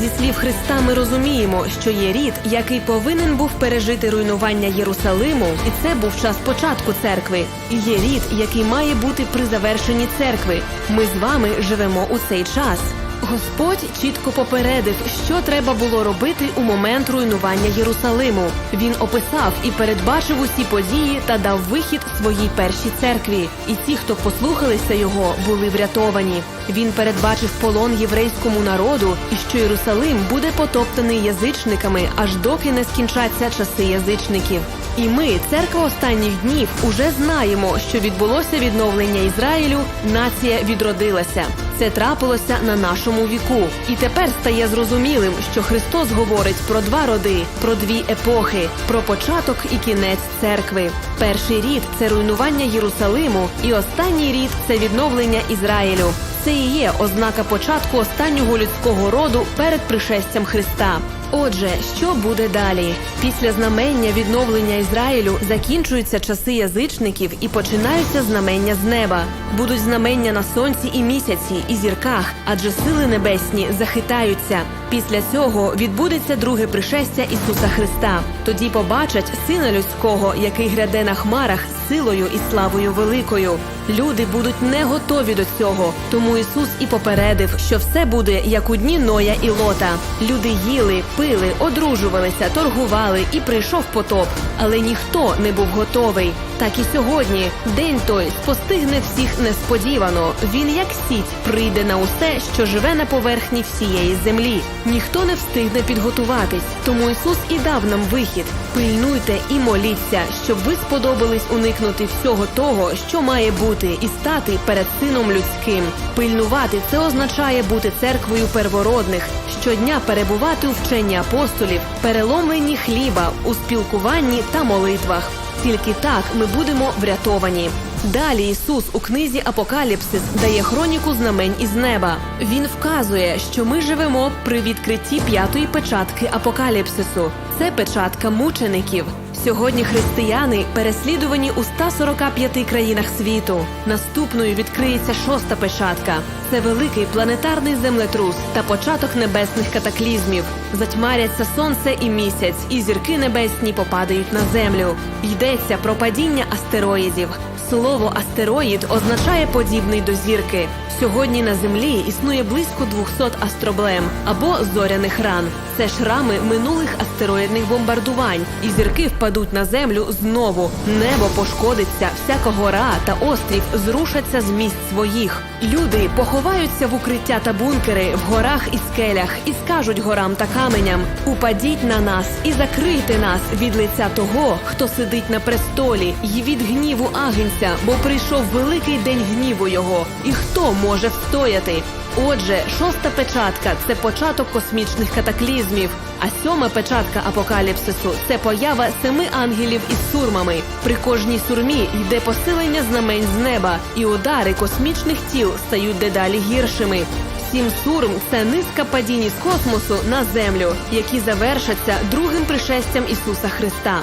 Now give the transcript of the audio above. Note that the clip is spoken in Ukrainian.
Зі слів Христа ми розуміємо, що є рід, який повинен був пережити руйнування Єрусалиму, і це був час початку церкви. І є рід, який має бути при завершенні церкви. Ми з вами живемо у цей час. Господь чітко попередив, що треба було робити у момент руйнування Єрусалиму. Він описав і передбачив усі події та дав вихід своїй першій церкві. І ті, хто послухалися його, були врятовані. Він передбачив полон єврейському народу і що Єрусалим буде потоптаний язичниками, аж доки не скінчаться часи язичників. І ми, церква останніх днів, уже знаємо, що відбулося відновлення Ізраїлю, нація відродилася. Це трапилося на нашому віку. І тепер стає зрозумілим, що Христос говорить про два роди, про дві епохи, про початок і кінець церкви. Перший рід це руйнування Єрусалиму, і останній рід це відновлення Ізраїлю. Це і є ознака початку останнього людського роду перед пришестям Христа. Отже, що буде далі? Після знамення відновлення Ізраїлю закінчуються часи язичників і починаються знамення з неба. Будуть знамення на сонці і місяці, і зірках, адже сили небесні захитаються. Після цього відбудеться друге пришестя Ісуса Христа. Тоді побачать сина людського, який гряде на хмарах з силою і славою великою. Люди будуть не готові до цього, тому Ісус і попередив, що все буде як у дні Ноя і Лота. Люди їли, пили, одружувалися, торгували, і прийшов потоп. Але ніхто не був готовий. Так і сьогодні день той спостигне всіх несподівано. Він як сіть прийде на усе, що живе на поверхні всієї землі. Ніхто не встигне підготуватись. Тому Ісус і дав нам вихід. Пильнуйте і моліться, щоб ви сподобались уникнути всього того, що має бути, і стати перед сином людським. Пильнувати це означає бути церквою первородних, щодня перебувати у вченні апостолів, переломленні хліба у спілкуванні та молитвах. Тільки так ми будемо врятовані. Далі Ісус у книзі Апокаліпсис дає хроніку знамень із неба. Він вказує, що ми живемо при відкритті п'ятої печатки апокаліпсису. Це печатка мучеників. Сьогодні християни переслідувані у 145 країнах світу. Наступною відкриється шоста печатка. Це великий планетарний землетрус та початок небесних катаклізмів. Затьмаряться сонце і місяць, і зірки небесні попадають на землю. Йдеться про падіння астероїдів. Слово астероїд означає подібний до зірки. Сьогодні на землі існує близько 200 астроблем або зоряних ран. Це шрами минулих астероїдних бомбардувань, і зірки впадуть на землю знову. Небо пошкодиться, всяка гора та острів зрушаться з місць своїх. Люди поховаються в укриття та бункери в горах і скелях і скажуть горам та каменям: упадіть на нас і закрийте нас від лиця того, хто сидить на престолі, і від гніву агенця, бо прийшов великий день гніву його. І хто може встояти? Отже, шоста печатка це початок космічних катаклізмів. А сьома печатка апокаліпсису це поява семи ангелів із сурмами. При кожній сурмі йде посилення знамень з неба, і удари космічних тіл стають дедалі гіршими. Сім сурм це низка падінь із космосу на землю, які завершаться другим пришестям Ісуса Христа.